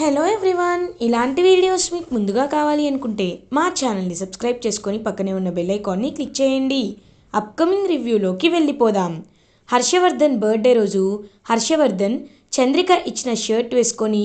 Hello everyone ఇలాంటి videos మీకు ముందుగా కావాలి అనుకుంటే మా ఛానల్ని సబ్స్క్రైబ్ చేసుకొని పక్కనే ఉన్న బెల్ ఐకాన్ని క్లిక్ చేయండి. అప్కమింగ్ రివ్యూలోకి వెళ్ళిపోదాం. హర్షవర్ధన్ బర్త్డే రోజు. హర్షవర్ధన్ చంద్రిక ఇచ్చిన షర్ట్ వేసుకొని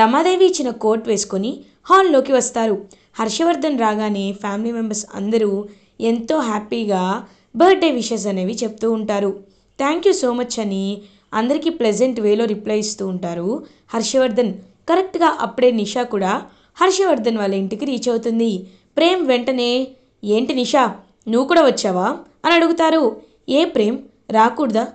రమాదేవి ఇచ్చిన కోట్ వేసుకొని హాల్లోకి వస్తారు. హర్షవర్ధన్ రాగానే ఫ్యామిలీ మెంబర్స్ అందరూ ఎంతో హ్యాపీగా బర్త్డే విషెస్ అనేవి చెప్తూ ఉంటారు. థ్యాంక్ యూ సో మచ్ అని అందరికీ ప్లెజెంట్ వేలో రిప్లై ఇస్తూ ఉంటారు హర్షవర్ధన్. కరెక్ట్గా అప్పుడే నిషా కూడా హర్షవర్ధన్ వాళ్ళ ఇంటికి రీచ్ అవుతుంది. ప్రేమ్ వెంటనే ఏంటి నిషా నువ్వు కూడా వచ్చావా? అని అడుగుతారు. ఏ ప్రేమ్ రాకూడదా?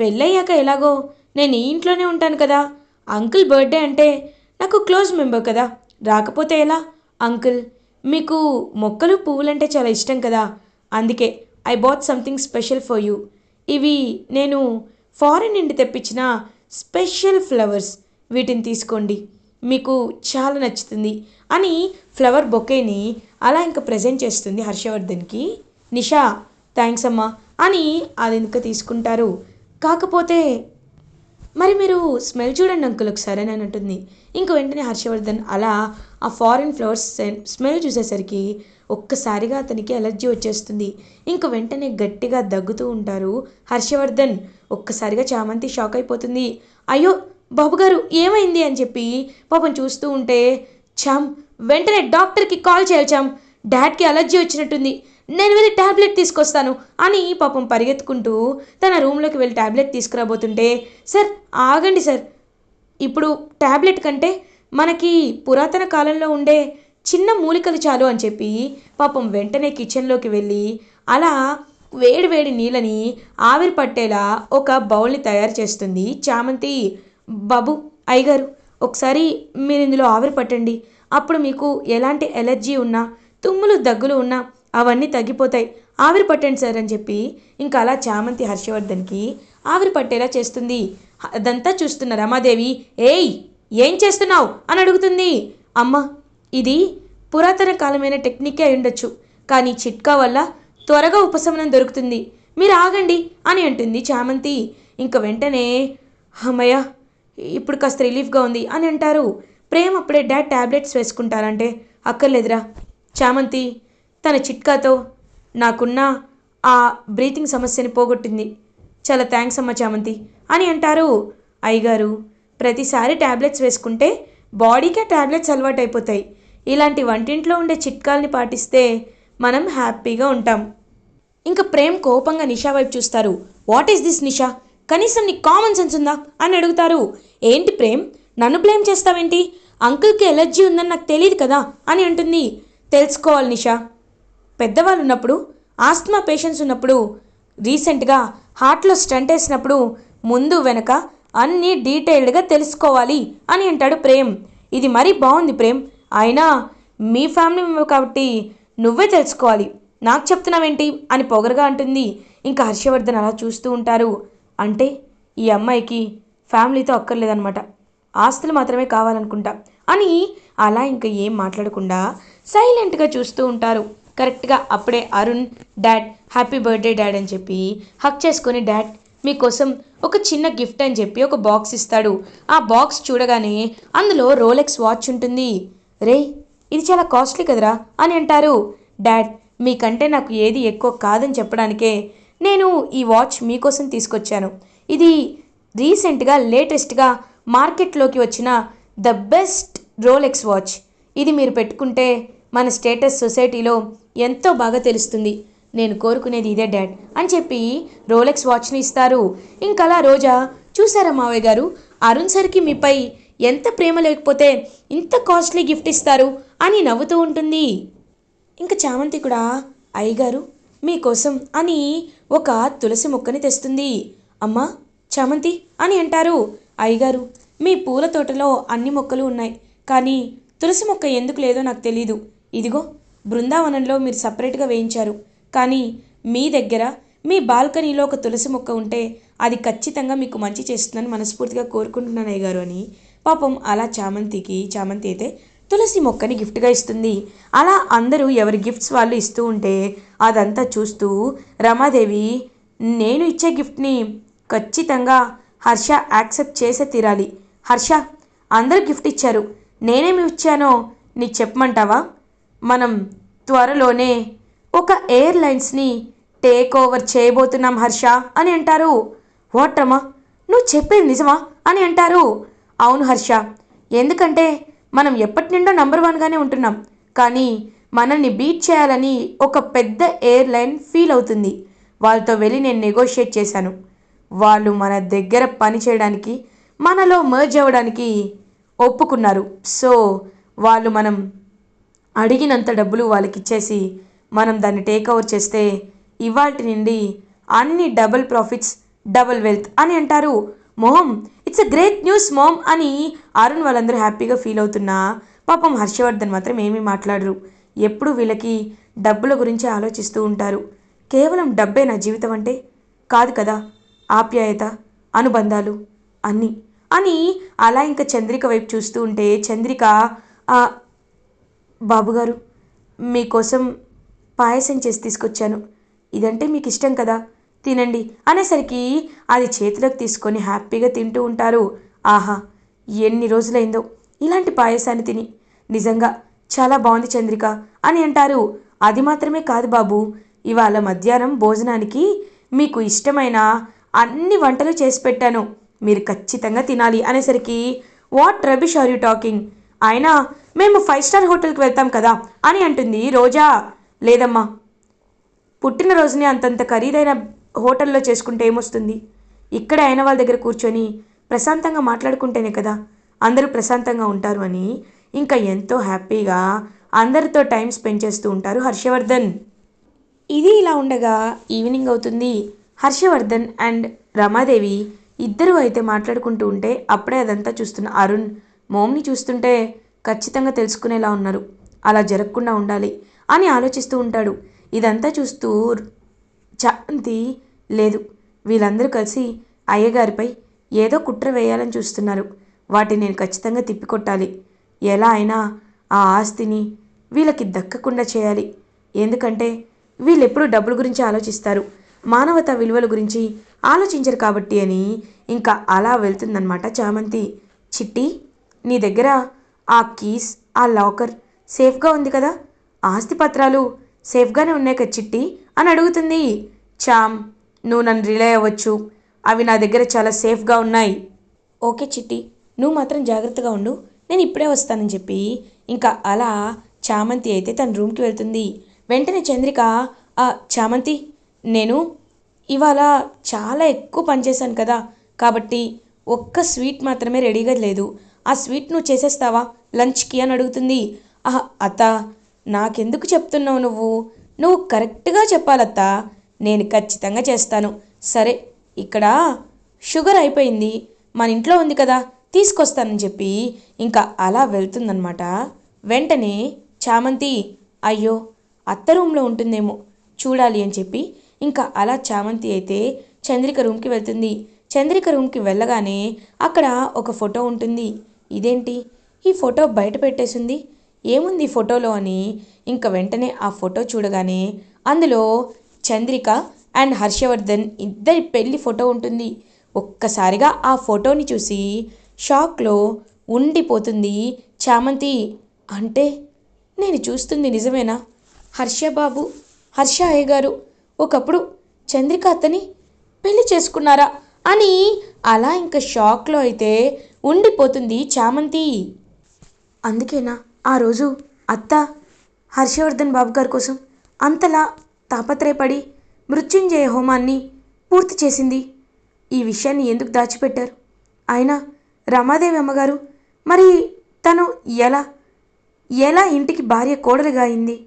పెళ్ళయ్యాక ఎలాగో? నేను ఈ ఇంట్లోనే ఉంటాను కదా. అంకుల్ బర్త్డే అంటే నాకు క్లోజ్ మెంబర్ కదా. రాకపోతే ఎలా? అంకుల్ మీకు మొక్కలు పువ్వులంటే చాలా ఇష్టం కదా. అందుకే I bought something special for you. ఇవి నేను ఫారిన్ నుండి తెప్పించిన స్పెషల్ ఫ్లవర్స్. వీటిని తీసుకోండి. మీకు చాలా నచ్చుతుంది. అని ఫ్లవర్ బొకేని అలా ఇంకా ప్రజెంట్ చేస్తుంది హర్షవర్ధన్కి. నిషా థ్యాంక్స్ అమ్మా అని అది ఇంకా తీసుకుంటారు. కాకపోతే మరి మీరు స్మెల్ చూడండి అంకుల్ ఒకసారి అని అంటుంది. ఇంక వెంటనే హర్షవర్ధన్ అలా ఆ ఫారిన్ ఫ్లవర్స్ స్మెల్ చూసేసరికి ఒక్కసారిగా అతనికి ఎలర్జీ వచ్చేస్తుంది. ఇంక వెంటనే గట్టిగా దగ్గుతూ ఉంటారు హర్షవర్ధన్. ఒక్కసారిగా చామంతి షాక్ అయిపోతుంది. అయ్యో బాబుగారు ఏమైంది అని చెప్పి పాపం చూస్తూ ఉంటే చమ్ వెంటనే డాక్టర్కి కాల్ చేయాలి చామ్ డాడ్కి అలర్జీ వచ్చినట్టుంది. నేను వెళ్ళి ట్యాబ్లెట్ తీసుకొస్తాను అని పాపం పరిగెత్తుకుంటూ తన రూమ్లోకి వెళ్ళి ట్యాబ్లెట్ తీసుకురాబోతుంటే సార్ ఆగండి సార్. ఇప్పుడు ట్యాబ్లెట్ కంటే మనకి పురాతన కాలంలో ఉండే చిన్న మూలికలు చాలు అని చెప్పి పాపం వెంటనే కిచెన్లోకి వెళ్ళి అలా వేడి వేడి నీళ్ళని ఆవిరి పట్టేలా ఒక బౌల్ని తయారు చేస్తుంది చామంతి బాబు అయ్యగారు ఒకసారి మీరు ఇందులో ఆవిరి పట్టండి. అప్పుడు మీకు ఎలాంటి ఎలర్జీ ఉన్నా తుమ్ములు దగ్గులు ఉన్నా అవన్నీ తగ్గిపోతాయి. ఆవిరి పట్టండి సార్ అని చెప్పి ఇంకా అలా చామంతి హర్షవర్ధన్కి ఆవిరి పట్టేలా చేస్తుంది. అదంతా చూస్తున్న రమాదేవి ఏయ్ ఏం చేస్తున్నావు? అని అడుగుతుంది. అమ్మ ఇది పురాతన కాలమైన టెక్నికే అయి ఉండొచ్చు కానీ చిట్కా వల్ల త్వరగా ఉపశమనం దొరుకుతుంది. మీరు ఆగండి అని అంటుంది చామంతి. ఇంక వెంటనే అమ్మయ్య ఇప్పుడు కాస్త రిలీఫ్గా ఉంది అని అంటారు. ప్రేమ్ అప్పుడే డాడ్ ట్యాబ్లెట్స్ వేసుకుంటారంటే అక్కర్లేదురా. చామంతి తన చిట్కాతో నాకున్న ఆ బ్రీతింగ్ సమస్యని పోగొట్టింది. చాలా థ్యాంక్స్ అమ్మ చామంతి అని అంటారు. అయ్యగారు ప్రతిసారి ట్యాబ్లెట్స్ వేసుకుంటే బాడీకే ట్యాబ్లెట్స్ అలవాటు అయిపోతాయి ఇలాంటి వంటింట్లో ఉండే చిట్కాల్ని పాటిస్తే మనం హ్యాపీగా ఉంటాం ఇంకా ప్రేమ్ కోపంగా నిషా వైపు చూస్తారు. What is this Nisha? కనీసం నీకు కామన్ సెన్స్ ఉందా అని అడుగుతారు. ఏంటి ప్రేమ్? నన్ను బ్లేమ్ చేస్తావేంటి? అంకుల్కి ఎలర్జీ ఉందని నాకు తెలియదు కదా అని అంటుంది. తెలుసుకోవాలి నిషా. పెద్దవాళ్ళు ఉన్నప్పుడు ఆస్తమా పేషెంట్స్ ఉన్నప్పుడు రీసెంట్గా హార్ట్లో స్టంట్ వేసినప్పుడు ముందు వెనక అన్నీ డీటెయిల్డ్గా తెలుసుకోవాలి అని అంటాడు ప్రేమ్. ఇది మరీ బాగుంది ప్రేమ్. అయినా మీ ఫ్యామిలీ మెంబర్ కాబట్టి నువ్వే తెలుసుకోవాలి. నాకు చెప్తున్నావేంటి? అని పొగరగా అంటుంది. ఇంకా హర్షవర్ధన్ అలా చూస్తూ ఉంటారు. అంటే ఈ అమ్మాయికి ఫ్యామిలీతో అక్కర్లేదనమాట ఆస్తులు మాత్రమే కావాలనుకుంటా. అని అలా ఇంకా ఏం మాట్లాడకుండా సైలెంట్గా చూస్తూ ఉంటారు. కరెక్ట్గా అప్పుడే Arun dad happy birthday dad అని చెప్పి హక్ చేసుకొని డాడ్ మీకోసం ఒక చిన్న గిఫ్ట్ అని చెప్పి ఒక బాక్స్ ఇస్తాడు. ఆ బాక్స్ చూడగానే అందులో రోలెక్స్ వాచ్ ఉంటుంది. రే ఇది చాలా కాస్ట్లీ కదరా అని అంటారు. డాడ్ మీకంటే నాకు ఏది ఎక్కువ కాదని చెప్పడానికే నేను ఈ వాచ్ మీకోసం తీసుకొచ్చాను. ఇది రీసెంట్గా లేటెస్ట్గా మార్కెట్లోకి వచ్చిన ద బెస్ట్ రోలెక్స్ వాచ్. ఇది మీరు పెట్టుకుంటే మన స్టేటస్ సొసైటీలో ఎంతో బాగా తెలుస్తుంది. నేను కోరుకునేది ఇదే డాడ్. అని చెప్పి రోలెక్స్ వాచ్ని ఇస్తారు. ఇంకలా రోజా చూసారా మావయ్య గారు? అరుణ్ సర్కి మీపై ఎంత ప్రేమ లేకపోతే ఇంత కాస్ట్లీ గిఫ్ట్ ఇస్తారు అని నవ్వుతూ ఉంటుంది. ఇంకా చామంతి కూడా అయ్యగారు? మీకోసం అని ఒక తులసి మొక్కని తెస్తుంది. అమ్మా చామంతి అని అంటారు. అయ్యగారు మీ పూల తోటలో అన్ని మొక్కలు ఉన్నాయి కానీ తులసి మొక్క ఎందుకు లేదో నాకు తెలీదు. ఇదిగో బృందావనంలో మీరు సపరేట్గా వేయించారు కానీ మీ దగ్గర మీ బాల్కనీలో ఒక తులసి మొక్క ఉంటే అది ఖచ్చితంగా మీకు మంచి చేస్తుందని మనస్ఫూర్తిగా కోరుకుంటున్నాను అయ్యగారు అని. పాపం అలా చామంతికి చామంతి అయితే తులసి మొక్కని గిఫ్ట్గా ఇస్తుంది. అలా అందరూ ఎవరి గిఫ్ట్స్ వాళ్ళు ఇస్తూ ఉంటే అదంతా చూస్తూ రమాదేవి నేను ఇచ్చే గిఫ్ట్ని ఖచ్చితంగా హర్ష యాక్సెప్ట్ చేసే తీరాలి. హర్ష అందరూ గిఫ్ట్ ఇచ్చారు. నేనేమి ఇచ్చానో నీకు చెప్పమంటావా? మనం త్వరలోనే ఒక ఎయిర్లైన్స్ని టేక్ ఓవర్ చేయబోతున్నాం హర్ష అని అంటారు. వాట్ రమా నువ్వు చెప్పేది నిజమా అని అంటారు. అవును హర్ష ఎందుకంటే మనం ఎప్పటి నుండో నంబర్ వన్గానే ఉంటున్నాం. కానీ మనల్ని బీట్ చేయాలని ఒక పెద్ద ఎయిర్లైన్ ఫీల్ అవుతుంది. వాళ్ళతో వెళ్ళి నేను నెగోషియేట్ చేశాను. వాళ్ళు మన దగ్గర పని చేయడానికి మనలో మర్జ్ అవ్వడానికి ఒప్పుకున్నారు. సో వాళ్ళు మనం అడిగినంత డబ్బులు వాళ్ళకి ఇచ్చేసి మనం దాన్ని టేక్ ఓవర్ చేస్తే ఇవాటి నుండి అన్ని డబుల్ ప్రాఫిట్స్ డబుల్ వెల్త్ అని అంటారు. మొహం it's a great news mom అని అరుణ్ వాళ్ళందరూ హ్యాపీగా ఫీల్ అవుతున్నా. పాపం హర్షవర్ధన్ మాత్రం ఏమీ మాట్లాడరు. ఎప్పుడు వీళ్ళకి డబ్బుల గురించి ఆలోచిస్తూ ఉంటారు. కేవలం డబ్బే నా జీవితం అంటే? కాదు కదా? ఆప్యాయత అనుబంధాలు అన్నీ. అని అలా ఇంకా చంద్రిక వైపు చూస్తూ ఉంటే చంద్రిక బాబుగారు మీకోసం పాయసం చేసి తీసుకొచ్చాను. ఇదంటే మీకు ఇష్టం కదా? తినండి అనేసరికి అది చేతిలోకి తీసుకొని హ్యాపీగా తింటూ ఉంటారు. ఆహా ఎన్ని రోజులైందో. ఇలాంటి పాయసాన్ని తిని. నిజంగా చాలా బాగుంది చంద్రిక అని అంటారు. అది మాత్రమే కాదు బాబు ఇవాళ మధ్యాహ్నం భోజనానికి మీకు ఇష్టమైన అన్ని వంటలు చేసి పెట్టాను. మీరు ఖచ్చితంగా తినాలి అనేసరికి what rubbish are you talking? అయినా మేము ఫైవ్ స్టార్ హోటల్కి వెళ్తాం కదా అని అంటుంది రోజా. లేదమ్మా పుట్టినరోజునే అంతంత ఖరీదైన హోటల్లో చేసుకుంటే ఏమొస్తుంది? ఇక్కడ అయిన వాళ్ళ దగ్గర కూర్చొని ప్రశాంతంగా మాట్లాడుకుంటేనే కదా అందరూ ప్రశాంతంగా ఉంటారు అని ఇంకా ఎంతో హ్యాపీగా అందరితో టైం స్పెండ్ చేస్తూ ఉంటారు హర్షవర్ధన్. ఇది ఇలా ఉండగా ఈవినింగ్ అవుతుంది. హర్షవర్ధన్ అండ్ రమాదేవి ఇద్దరూ అయితే మాట్లాడుకుంటూ ఉంటే అప్పుడే అదంతా చూస్తున్న అరుణ్ మోమ్ని చూస్తుంటే ఖచ్చితంగా తెలుసుకునేలా ఉన్నారు. అలా జరగకుండా ఉండాలి అని ఆలోచిస్తూ ఉంటాడు. ఇదంతా చూస్తూ చాంతి లేదు. వీళ్ళందరూ కలిసి అయ్యగారిపై ఏదో కుట్ర వేయాలని చూస్తున్నారు. వాటిని నేను ఖచ్చితంగా తిప్పికొట్టాలి. ఎలా అయినా ఆ ఆస్తిని వీళ్ళకి దక్కకుండా చేయాలి. ఎందుకంటే వీళ్ళు ఎప్పుడూ డబ్బుల గురించి ఆలోచిస్తారు. మానవత విలువల గురించి ఆలోచించరు కాబట్టి అని ఇంకా అలా వెళ్తుందన్నమాట చామంతి. చిట్టి నీ దగ్గర ఆ కీస్ ఆ లాకర్ సేఫ్గా ఉంది కదా? ఆస్తి పత్రాలు సేఫ్గానే ఉన్నాయి కదా చిట్టి? అని అడుగుతుంది. చామ్ నువ్వు నన్ను రిలే అవ్వచ్చు. అవి నా దగ్గర చాలా సేఫ్గా ఉన్నాయి. ఓకే చిట్టి నువ్వు మాత్రం జాగ్రత్తగా ఉండు. నేను ఇప్పుడే వస్తానని చెప్పి ఇంకా అలా చామంతి అయితే తన రూమ్కి వెళ్తుంది. వెంటనే చంద్రిక "ఆ, చామంతి నేను ఇవాళ చాలా ఎక్కువ పనిచేశాను కదా. కాబట్టి ఒక్క స్వీట్ మాత్రమే రెడీగా లేదు. ఆ స్వీట్ నువ్వు చేసేస్తావా? లంచ్కి? అని అడుగుతుంది. ఆహా అత్త నాకెందుకు చెప్తున్నావు నువ్వు? నువ్వు కరెక్ట్గా చెప్పాలత్తా. నేను ఖచ్చితంగా చేస్తాను. సరే ఇక్కడ షుగర్ అయిపోయింది. మన ఇంట్లో ఉంది కదా తీసుకొస్తానని చెప్పి ఇంకా అలా వెళ్తుందనమాట వెంటనే చామంతి అయ్యో అత్త రూమ్లో ఉంటుందేమో చూడాలి అని చెప్పి ఇంకా అలా చామంతి అయితే చంద్రిక రూమ్కి వెళ్తుంది. చంద్రిక రూమ్కి వెళ్ళగానే అక్కడ ఒక ఫోటో ఉంటుంది. ఇదేంటి? ఈ ఫోటో బయట పెట్టేసింది? ఏముంది ఈ ఫోటోలో అని ఇంకా వెంటనే ఆ ఫోటో చూడగానే అందులో చంద్రిక అండ్ హర్షవర్ధన్ ఇద్దరి పెళ్ళి ఫోటో ఉంటుంది. ఒక్కసారిగా ఆ ఫోటోని చూసి షాక్లో ఉండిపోతుంది చామంతి. అంటే నేను చూస్తుంది నిజమేనా? హర్షబాబు హర్ష అయ్య గారు ఒకప్పుడు చంద్రిక అతని పెళ్ళి చేసుకున్నారా అని అలా ఇంకా షాక్లో అయితే ఉండిపోతుంది చామంతి. అందుకేనా ఆ రోజు అత్త హర్షవర్ధన్ బాబు గారి కోసం అంతలా తాపత్రయపడి మృత్యుంజయ హోమాన్ని పూర్తి చేసింది. ఈ విషయాన్ని ఎందుకు దాచిపెట్టారు? అయినా రమాదేవి అమ్మగారు మరి తను ఎలా ఎలా ఇంటికి భార్య కోడలుగా అయింది?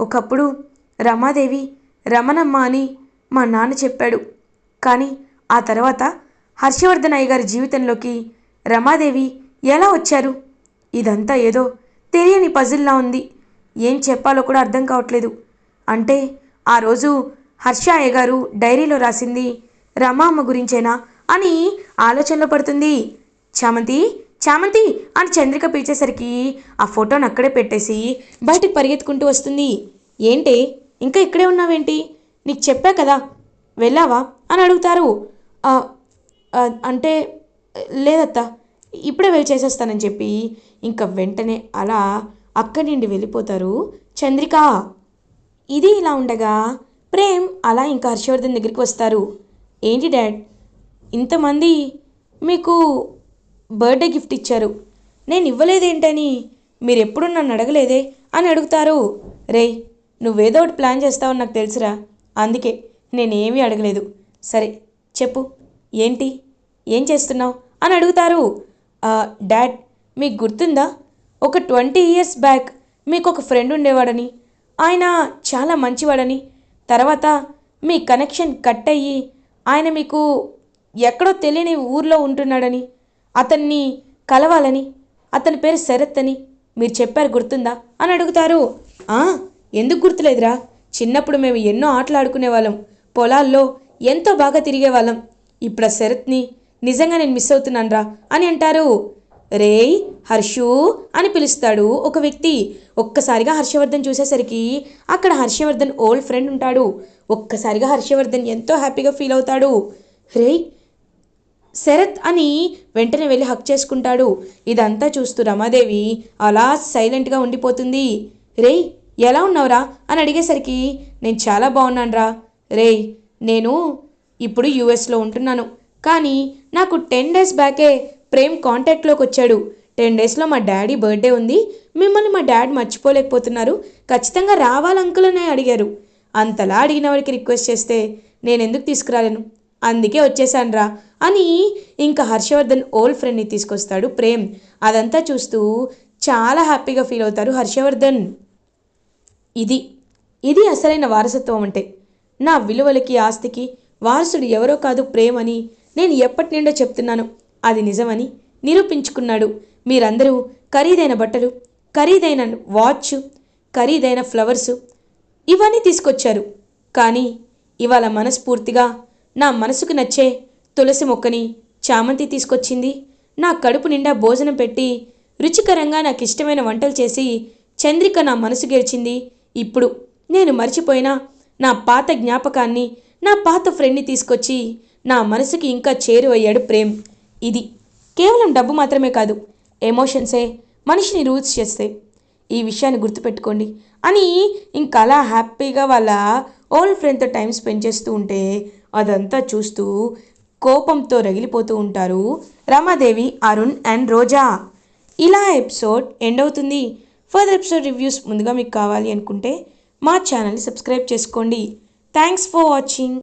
ఒకప్పుడు రమాదేవి రమణమ్మ అని మా నాన్న చెప్పాడు. కానీ ఆ తర్వాత హర్షవర్ధన్ అయ్య గారి జీవితంలోకి రమాదేవి ఎలా వచ్చారు? ఇదంతా ఏదో తెలియని పజిల్లా ఉంది. ఏం చెప్పాలో కూడా అర్థం కావట్లేదు. అంటే ఆ రోజు హర్ష అయ్య గారు డైరీలో రాసింది రమామ్మ గురించేనా? అని ఆలోచనలో పడుతుంది. చామంతి చామంతి అని చంద్రిక పిలిచేసరికి ఆ ఫోటోని అక్కడే పెట్టేసి బయటికి పరిగెత్తుకుంటూ వస్తుంది. ఏంటి ఇంకా ఇక్కడే ఉన్నావేంటి? నీకు చెప్పా కదా వెళ్ళావా? అని అడుగుతారు. అంటే లేదత్తా ఇప్పుడే వెళ్ళి చేసేస్తానని చెప్పి ఇంకా వెంటనే అలా అక్కడి నుండి వెళ్ళిపోతారు చంద్రిక. ఇది ఇలా ఉండగా ప్రేమ్ అలా ఇంకా హర్షవర్ధన్ దగ్గరికి వస్తారు. ఏంటి డాడ్? ఇంతమంది మీకు బర్త్డే గిఫ్ట్ ఇచ్చారు. నేను ఇవ్వలేదేంటని మీరు ఎప్పుడు నన్ను అడగలేదే అని అడుగుతారు. రేయ్ నువ్వేదో ఒకటి ప్లాన్ చేస్తావని నాకు తెలుసురా. అందుకే నేనేమీ అడగలేదు. సరే చెప్పు. ఏంటి? ఏం చేస్తున్నావు? అని అడుగుతారు. డాడ్ మీకు గుర్తుందా? ఒక ట్వంటీ ఇయర్స్ బ్యాక్ మీకు ఒక ఫ్రెండ్ ఉండేవాడని. ఆయన చాలా మంచివాడని. తర్వాత మీ కనెక్షన్ కట్ అయ్యి ఆయన మీకు ఎక్కడో తెలియని ఊర్లో ఉంటున్నాడని అతన్ని కలవాలని అతని పేరు శరత్ అని మీరు చెప్పారు గుర్తుందా అని అడుగుతారు. "ఆ, ఎందుకు గుర్తులేదురా? చిన్నప్పుడు మేము ఎన్నో ఆటలు ఆడుకునేవాళ్ళం. పొలాల్లో ఎంతో బాగా తిరిగేవాళ్ళం. ఇప్పుడు ఆ శరత్ని నిజంగా నేను మిస్ అవుతున్నానురా అని అంటారు. రేయ్ హర్షు అని పిలుస్తాడు ఒక వ్యక్తి. ఒక్కసారిగా హర్షవర్ధన్ చూసేసరికి అక్కడ హర్షవర్ధన్ ఓల్డ్ ఫ్రెండ్ ఉంటాడు. ఒక్కసారిగా హర్షవర్ధన్ ఎంతో హ్యాపీగా ఫీల్ అవుతాడు. రేయ్ శరత్ అని వెంటనే వెళ్ళి హక్ చేసుకుంటాడు. ఇదంతా చూస్తూ రమాదేవి అలా సైలెంట్గా ఉండిపోతుంది. రేయ్ ఎలా ఉన్నావురా? అని అడిగేసరికి నేను చాలా బాగున్నానురా. రే నేను ఇప్పుడు యూఎస్లో ఉంటున్నాను. కానీ నాకు టెన్ డేస్ బ్యాకే ప్రేమ్ కాంటాక్ట్లోకి వచ్చాడు టెన్ డేస్లో మా డాడీ బర్త్డే ఉంది. మిమ్మల్ని మా డాడీ మర్చిపోలేకపోతున్నారు. ఖచ్చితంగా రావాలి అంకుల్ అని అడిగారు. అంతలా అడిగిన వాడికి రిక్వెస్ట్ చేస్తే నేను ఎందుకు తీసుకురాలేను? అందుకే వచ్చేసానురా అని ఇంకా హర్షవర్ధన్ ఓల్డ్ ఫ్రెండ్ని తీసుకొస్తాడు ప్రేమ్. అదంతా చూస్తూ చాలా హ్యాపీగా ఫీల్ అవుతారు హర్షవర్ధన్. ఇది ఇది అసలైన వారసత్వం అంటే. నా విలువలకి ఆస్తికి వారసుడు ఎవరో కాదు ప్రేమని నేను ఎప్పటి నుండో చెప్తున్నాను. అది నిజమని నిరూపించుకున్నాడు. మీరందరూ ఖరీదైన బట్టలు ఖరీదైన వాచ్ ఖరీదైన ఫ్లవర్సు ఇవన్నీ తీసుకొచ్చారు. కానీ ఇవాళ మనస్ఫూర్తిగా నా మనసుకు నచ్చే తులసి మొక్కని చామంతి తీసుకొచ్చింది. నా కడుపు నిండా భోజనం పెట్టి రుచికరంగా నాకు ఇష్టమైన వంటలు చేసి చంద్రిక నా మనసు గెలిచింది. ఇప్పుడు నేను మర్చిపోయిన నా పాత జ్ఞాపకాన్ని నా పాత ఫ్రెండ్ని తీసుకొచ్చి నా మనసుకి ఇంకా చేరువయ్యాడు ప్రేమ్. ఇది కేవలం డబ్బు మాత్రమే కాదు ఎమోషన్సే మనిషిని రూల్స్ చేస్తాయి ఈ విషయాన్ని గుర్తుపెట్టుకోండి. అని ఇంకా అలా హ్యాపీగా వాళ్ళ ఓల్డ్ ఫ్రెండ్తో టైం స్పెండ్ చేస్తూ ఉంటే అదంతా చూస్తూ కోపంతో రగిలిపోతూ ఉంటారు రమాదేవి అరుణ్ అండ్ రోజా. ఇలా ఎపిసోడ్ ఎండ్ అవుతుంది. ఫర్దర్ ఎపిసోడ్ రివ్యూస్ ముందుగా మీకు కావాలి అనుకుంటే మా ఛానల్ని సబ్స్క్రైబ్ చేసుకోండి. Thanks for watching.